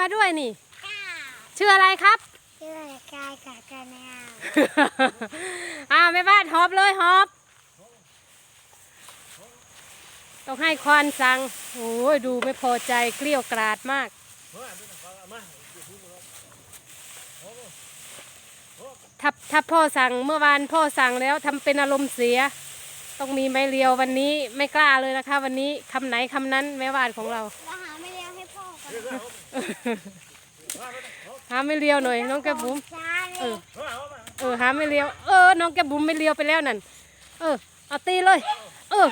มาด้วยนี่ก้าชื่ออะไรครับ ชื่ออะไรกายกับกาแนวอ่าแม่บ้านหอบเลยหอบ ต้องให้ควานสั่งโอ้ยดูไม่พอใจเกลี้ยวกราดมาก ถ้าถ้าพ่อสั่งเมื่อวานพ่อสั่งแล้วทำเป็นอารมณ์เสีย ต้องมีไม้เรียววันนี้ไม่กล้าเลยนะคะ วันนี้คำไหนคำนั้นแม่บ้านของเรา เราหาไม่เลี้ยงให้พ่อกัน หาไม่เรียวหน่อยน้องแก้มบุ๋มช้าเลเอยอเออหาไม่เลียวเออ น้องแกบุ๋มไม่เลียวไปแล้วนั่นเออเอาตีเลย เออ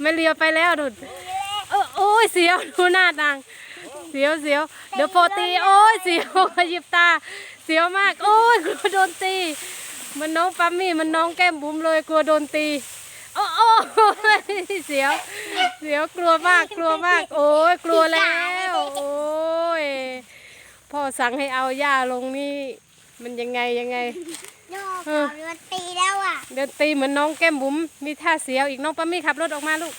ไม่เลียวไปแล้วดูเออโอ้ยเสียวดูหน้านางเสียวเสียวเดี๋ยวพอตีโอ้ยเสียวขยิบตา เสียวมากโอ้ยกลัวโดนตี มันน้องปั๊มมี่มันน้องแก้มบุ๋มเลยกลัวโดนตีโอ้โอ้ยเสียว เสียวกลัวมากกลัวมาก โอ้ยกลัวแล้วโอ้ย พ่อสั่งให้เอาหญ้าลงนี่ มันยังไงยังไงโน่เขาโดนตีแล้วอะ เดินตีเหมือนน้องแก้มบุ๋มมีท่าเสียวอีกน้องปามี่ขับรถออกมาลูก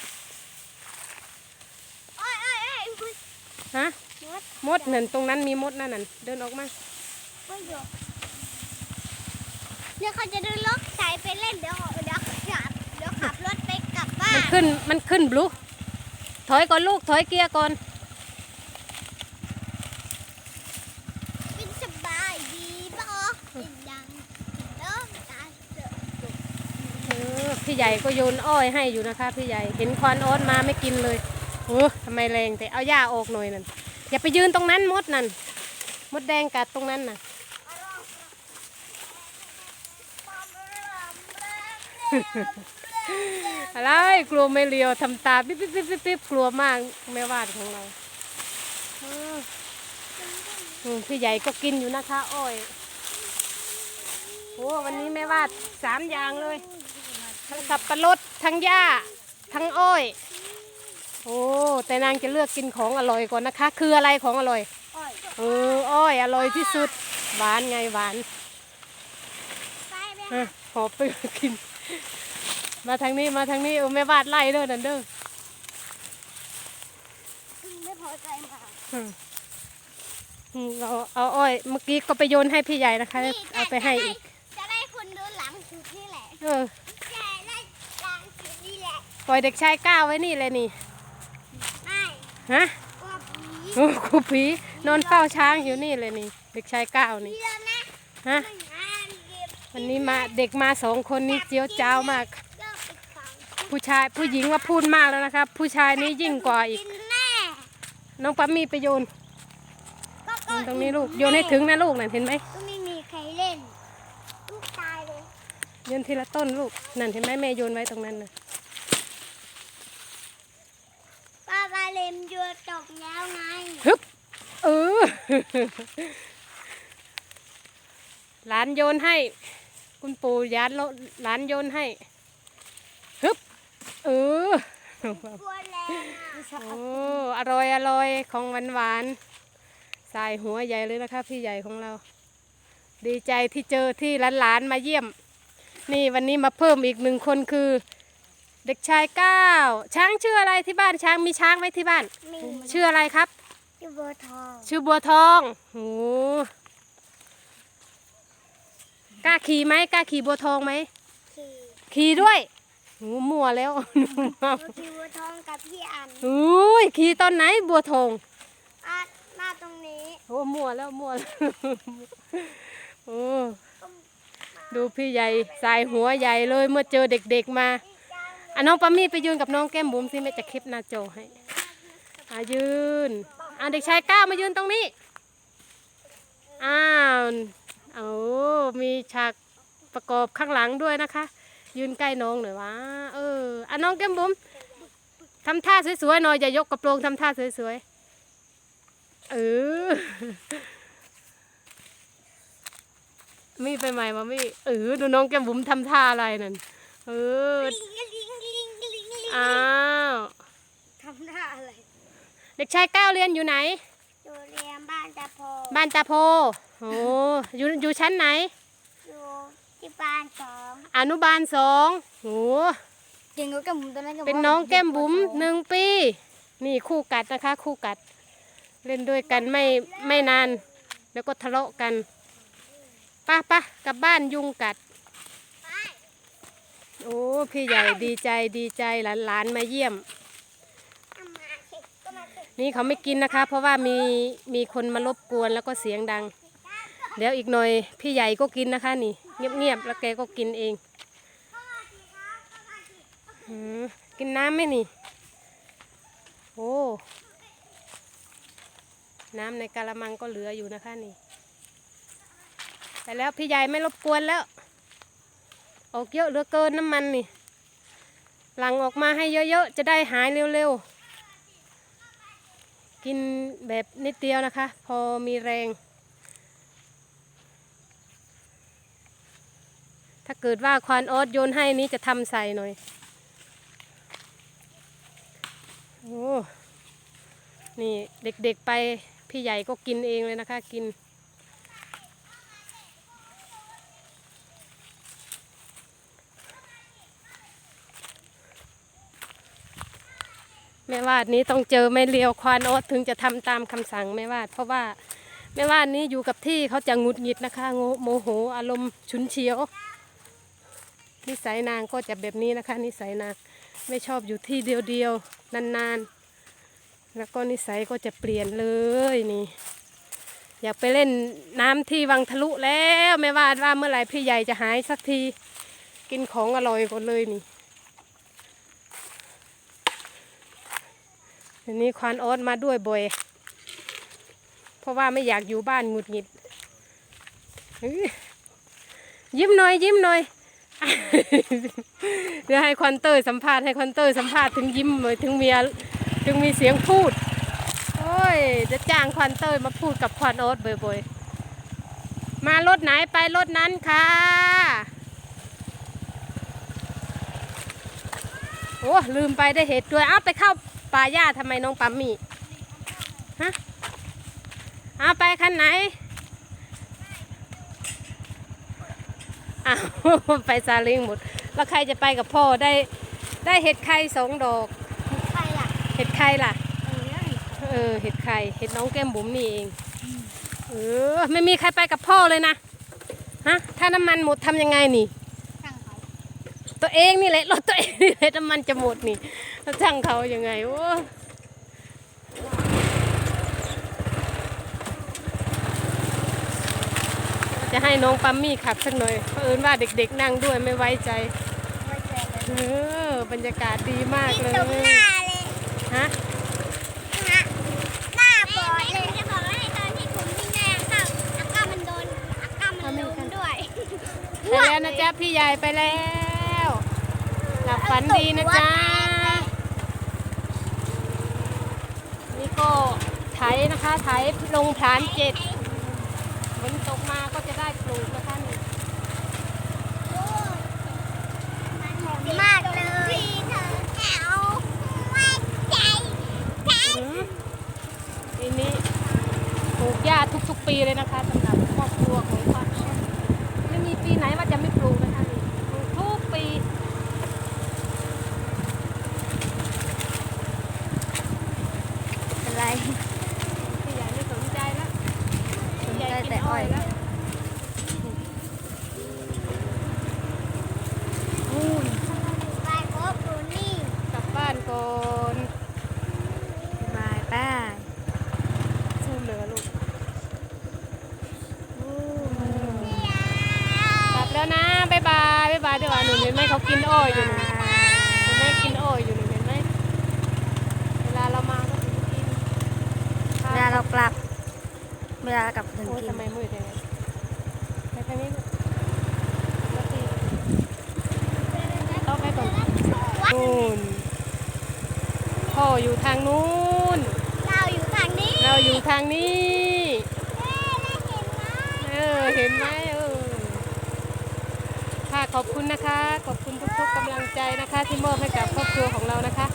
โอ้ยโอ้ยโอ้ยมดฮะ มดมดนั่นตรงนั้นมีมดนั่นนั่นเดินออกมาไม่หยกเดี๋ยวเขาจะเดินรถใส่ไปเล่นเดี๋ยวเดี๋ยวขับเดี๋ยวขับรถไปกลับบ้ามันนขึ้นมันขึ้นบลูถอยก่อนลูกถอยเกียร์ก่อนกินสบายดีบ่กินยังกินเด้อตาเสือ เออ พี่ใหญ่ก็โยนอ้อยให้อยู่นะคะ พี่ใหญ่เห็นควานออสมาไม่กินเลยโอ้ทำไมแรงแต่เอาหญ้าออกหน่อยนั่นอย่าไปยืนตรงนั้นมดนั่นมดแดงกัดตรงนั้นน่ะอะไรกลัวไม่เลียวทำตาปิ๊บปิ๊บปิ๊บปิ๊บปิ๊บกลัวมากแม่วาดของเราพี่ใหญ่ก็กินอยู่นะคะ อ้อย อ้วันนี้แม่วาดสามอย่างเลย ทั้งสับปะรดทั้งหญ้า ทั้งอ้อย โอ้แต่นางจะเลือกกินของอร่อยก่อนนะคะ คืออะไรของอร่อยอ้อยเอออ้อยอร่อยที่สุด หวานไงหวานไปไปอะหอบไปกิน มาทางนี้มาทางนี้เออแม่วาดไล่เด้อนั่นเด้อไม่พอใจมาอืมอืมเราเอาอ้อยเมื่อกี้ก็ไปโยนให้พี่ใหญ่นะคะ เอาไปให้อีกจะได้คน ดูหลังสุดนี่แหละเออจะได้หลังสุดนี่แหละปล่อยเด็กชายก้าวไว้นี่เลยนี่ ไม่ฮะกลัวผีโอ้ครูผีนอนเฝ้าช้างอยู่นี่เลยนี่ เด็กชายก้าวนี่เดี๋ยวนะฮะไม่งานเก็บวันนี้มาเด็กมาสองคนนี้เจียวจ้าวมากเลิกไปฟังผู้ชายผู้หญิงว่าพูดมากแล้วนะครับ ผู้ชายนี่ยิ่งกว่าอีก กินแน่น้องปั๊มมีไปโยนก็ก็ตรงนี้ลูกโยนให้ถึงนะลูกนั่นเห็นไหม ก็ไม่มีใครเล่นลูกตายเลย โยนทีละต้นลูก นั่นเห็นไหมแม่โยนไว้ตรงนั้นนะป้าบาเลมโยนตกแล้วไงฮึบเออหลานโยนให้ คุณปู่ยานหลานโยนให้ฮึบเออกลัวแรงอะโอ้อร่อยอร่อยของหวานหวานๆสายหัวใหญ่เลยนะคะพี่ใหญ่ของเรา ดีใจที่เจอที่หลานๆมาเยี่ยม นี่วันนี้มาเพิ่มอีกหนึ่งคนคือ เด็กชายก้าวช้างชื่ออะไรที่บ้านช้างมีช้างไหมที่บ้าน มีชื่ออะไรครับ ชื่อโบวทอง ชื่อบัวทองโหกล้าขี่ไหมกล้าขี่บัวทองไหมขี่ขี่ด้วยโหมั่วแล้วหนูขี่บัวทองกับพี่อันอุ้ยขี่ตอนไหนบัวทองอะมาตรงนี้โอ้มั่วแล้วมั่วแล้วโอ้ ดูพี่ใหญ่สายหัวใหญ่เลยเมื่อเจอเด็กๆมาอะน้องปามี่ไปยืนกับน้องแก้มบุ๋มสิแม่จะคลิปหน้าจให้อะยืนอะเด็กชายก้าวมายืนตรงนี้อ้าวเอามีฉากประกอบข้างหลังด้วยนะคะ ยืนใกล้น้องหน่อยวะเอออะน้องแก้มบุ๋มทำท่าสวยๆหน่อยอย่ายกกระโปรงทำท่าสวยๆเออ มีไปใหม่มามีเออดูน้องแก้มบุ๋มทำท่าอะไรนั่นเอออ้าวทำหน้าอะไรเด็กชายก้าวเรียนอยู่ไหน อยู่เรียนบ้านตาโพบ้านตาโพโอ้อยู่อยู่ชั้นไหน อยู่ที่บ้านสองอนุบาลสองโอ้เก่งกับแก้มบุ๋มตอนนั้นเป็นน้องแก้มบุ๋มหนึ่งปี นี่คู่กัดนะคะ คู่กัด เล่นด้วยกันไม่ไม่นาน แล้วก็ทะเลาะกัน ป้าป้ากลับบ้านยุงกัดไปโอ้พี่ใหญ่ดีใจดีใจหลานๆมาเยี่ยมเอามาสิก็มาสินี่เขาไม่กินนะคะ เพราะว่ามีมีคนมารบกวนแล้วก็เสียงดัง เดี๋ยวอีกหน่อยพี่ใหญ่ก็กินนะคะ นี่ เงียบๆแล้วแกก็กินเองอืมกินน้ำไหมนี่ โอ้ น้ำในกะละมังก็เหลืออยู่นะคะนี่ แต่แล้วพี่ใหญ่ไม่รบกวนแล้ว ออกเยอะเหลือเกินน้ำมันนี่ หลังออกมาให้เยอะๆ จะได้หายเร็วๆ กินแบบนิดเดียวนะคะ พอมีแรง ถ้าเกิดว่าควานออสโยนให้นี้จะทำใส่หน่อย โอ้ นี่เด็กๆไปพี่ใหญ่ก็กินเองเลยนะคะ กิน วาดนี้ต้องเจอแม่เลียวควานออสถึงจะทำตามคำสั่งแม่วาด เพราะว่าแม่วาดนี้อยู่กับที่เขาจะงุดหงิดนะคะโมโหอารมณ์ฉุนเฉียว นิสัยนางก็จะแบบนี้นะคะ นิสัยนางไม่ชอบอยู่ที่เดียวๆนานๆ แล้วก็นิสัยก็จะเปลี่ยนเลยนี่ อยากไปเล่นน้ำที่วังทะลุแล้วแม่วาดว่าเมื่อไหร่พี่ใหญ่จะหายสักที กินของอร่อยก่อนเลยนี่ ทีนี้ควานออสมาด้วยบ่อยเพราะว่าไม่อยากอยู่บ้านหงุดหงิดยิ้มหน่อยยิ้มหน่อยเดี๋ยวให้ควันเตอร์สัมภาษณ์ให้ควันเตอร์สัมภาษณ์ถึงยิ้มเลยถึงเมียถึงมีเสียงพูดโอ้ยจะจ้างควันเตอร์มาพูดกับควันโอ๊ตบ่อยๆมารถไหนไปรถนั้นค่ะโอ้ลืมไปได้เห็ดด้วยเอาไปเข้าาหญ้าทำไมน้องปั๊มมี่ฮะเอาไปคันไหนอ้าวไปซาเลิงหมด แล้วใครจะไปกับพ่อได้ได้เห็ดไข่สองดอก ใครล่ะเห็ดไข่ล่ะ เออแล้วนี่เออ เห็ดไข่ เห็ดน้องแก้มบุ๋มนี่เอง เออ ไม่มีใครไปกับพ่อเลยนะ ฮะ ถ้าน้ำมันหมดทำยังไงนี่ ช่างเขา ตัวเองนี่แหละ รถตัวเองนี่แหละน้ำมันจะหมดนี่ แล้วช่างเขายังไงโอ้จะให้น้องปัมมี่ขับสักหน่อยเพราะเอิญว่าเด็กๆนั่งด้วยไม่ไว้ใจไว้ใจเลยเออบรรยากาศดีมากที่เลยตรงหน้าเลยฮะนะหน้าบอดเลยจะบอกว่าตอนที่ผมวิ่งได้อาก้าอาก้ามันโดนอาก้ามันล้มด้วยไปแล้วนะจ๊ะพี่ใหญ่ไปแล้ว หลับฝันดีนะจ๊ะ นี่ ก็ไถนะคะไถลงฐานเจ็ดฝนตกมาก็จะได้ปลูกนะคะนี่มันหอมมากเลยที่เธอเอาไว้ใจฉันอืมปีนี้ปลูกหญ้าทุกๆ ปีเลยนะคะสำหรับครอบครัวของควานอ้อไม่มีปีไหนว่าจะไม่ปลูกนะคะนี่ปลูกทุกปี อะไร พี่ใหญ่ไม่สนใจแล้ว สนใจ พี่ใหญ่กิน แต่อ้อยแล้วนู่นไปพบดูนี่กลับบ้านก่อนบายป้าสู้เหลือลูกกลับแล้วนะบ๊ายบายบ๊ายบายเดี๋ยวหนูเห็นไหมเขากินอ้อยอยู่หนูเห็นไหมกินอ้อยอยู่หนูเห็นไหมเวลาเรามาก็ถึงกินเวลาเรากลับ เวลากลับถึงโอ้ยกินทำไมมืดอย่างนี้ไปทางนี้ลูกแล้วตีต้องไปก่อนนู่นพ่ออยู่ทางนู้น เราอยู่ทางนี้เราอยู่ทางนี้เอ๊ะได้เห็นไหมเออ เห็นไหมเออ ค่ะขอบคุณนะคะ ขอบคุณทุกๆกำลังใจนะคะ ที่มอบให้กับครอบครัวของเรานะคะ